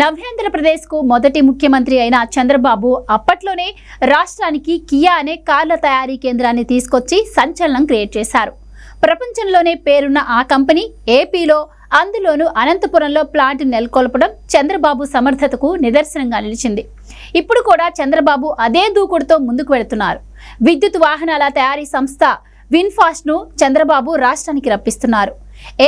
నవ్యాంధ్రప్రదేశ్కు మొదటి ముఖ్యమంత్రి అయిన చంద్రబాబు అప్పట్లోనే రాష్ట్రానికి కియా అనే కార్ల తయారీ కేంద్రాన్ని తీసుకొచ్చి సంచలనం క్రియేట్ చేశారు. ప్రపంచంలోనే పేరున్న ఆ కంపెనీ ఏపీలో అందులోనూ అనంతపురంలో ప్లాంట్ నెలకొల్పడం చంద్రబాబు సమర్థతకు నిదర్శనంగా నిలిచింది. ఇప్పుడు కూడా చంద్రబాబు అదే దూకుడుతో ముందుకు వెళుతున్నారు. విద్యుత్ వాహనాల తయారీ సంస్థ విన్ఫాస్ట్ను చంద్రబాబు రాష్ట్రానికి రప్పిస్తున్నారు.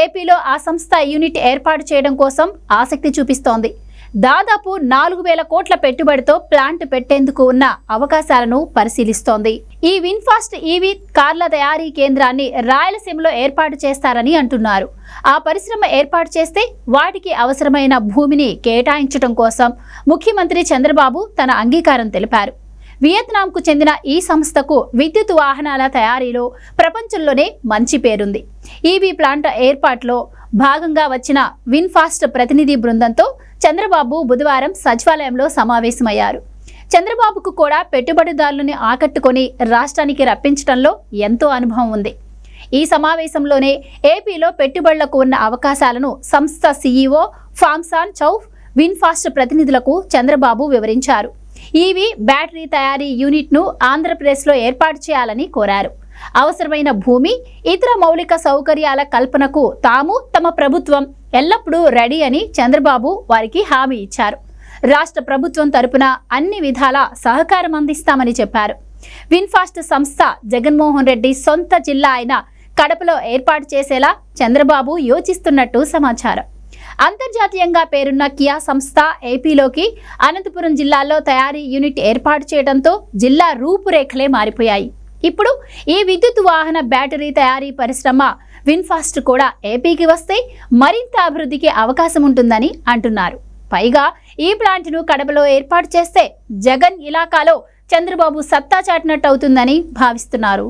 ఏపీలో ఆ సంస్థ యూనిట్ ఏర్పాటు చేయడం కోసం ఆసక్తి చూపిస్తోంది. దాదాపు నాలుగు వేల కోట్ల పెట్టుబడితో ప్లాంట్ పెట్టేందుకు ఉన్న అవకాశాలను పరిశీలిస్తోంది. ఈ విన్ఫాస్ట్ ఈవీ కార్ల తయారీ కేంద్రాన్ని రాయలసీమలో ఏర్పాటు చేస్తారని అంటున్నారు. ఆ పరిశ్రమ ఏర్పాటు చేస్తే వాటికి అవసరమైన భూమిని కేటాయించడం కోసం ముఖ్యమంత్రి చంద్రబాబు తన అంగీకారం తెలిపారు. వియత్నాంకు చెందిన ఈ సంస్థకు విద్యుత్ వాహనాల తయారీలో ప్రపంచంలోనే మంచి పేరుంది. ఈవీ ప్లాంట్ ఏర్పాటులో భాగంగా వచ్చిన విన్ఫాస్ట్ ప్రతినిధి బృందంతో చంద్రబాబు బుధవారం సచివాలయంలో సమావేశమయ్యారు. చంద్రబాబుకు కూడా పెట్టుబడిదారులని ఆకట్టుకొని రాష్ట్రానికి రప్పించడంలో ఎంతో అనుభవం ఉంది. ఈ సమావేశంలోనే ఏపీలో పెట్టుబడులకు ఉన్న అవకాశాలను సంస్థ సీఈఓ ఫామ్సాన్ చౌఫ్ విన్ఫాస్ట్ ప్రతినిధులకు చంద్రబాబు వివరించారు. ఈవీ బ్యాటరీ తయారీ యూనిట్ను ఆంధ్రప్రదేశ్లో ఏర్పాటు చేయాలని కోరారు. అవసరమైన భూమి ఇతర మౌలిక సౌకర్యాల కల్పనకు తాము తమ ప్రభుత్వం ఎల్లప్పుడూ రెడీ అని చంద్రబాబు వారికి హామీ ఇచ్చారు. రాష్ట్ర ప్రభుత్వం తరపున అన్ని విధాల సహకారం అందిస్తామని చెప్పారు. విన్ఫాస్ట్ సంస్థ జగన్మోహన్ రెడ్డి సొంత జిల్లా అయిన కడపలో ఏర్పాటు చేసేలా చంద్రబాబు యోచిస్తున్నట్టు సమాచారం. అంతర్జాతీయంగా పేరున్న కియా సంస్థ ఏపీలోకి అనంతపురం జిల్లాలో తయారీ యూనిట్ ఏర్పాటు చేయడంతో జిల్లా రూపురేఖలే మారిపోయాయి. ఇప్పుడు ఈ విద్యుత్ వాహన బ్యాటరీ తయారీ పరిశ్రమ విన్ఫాస్ట్ కూడా ఏపీకి వస్తే మరింత అభివృద్ధికి అవకాశం ఉంటుందని అంటున్నారు. పైగా ఈ ప్లాంట్ను కడపలో ఏర్పాటు చేస్తే జగన్ ఇలాకాలో చంద్రబాబు సత్తా చాటినట్టు అవుతుందని భావిస్తున్నారు.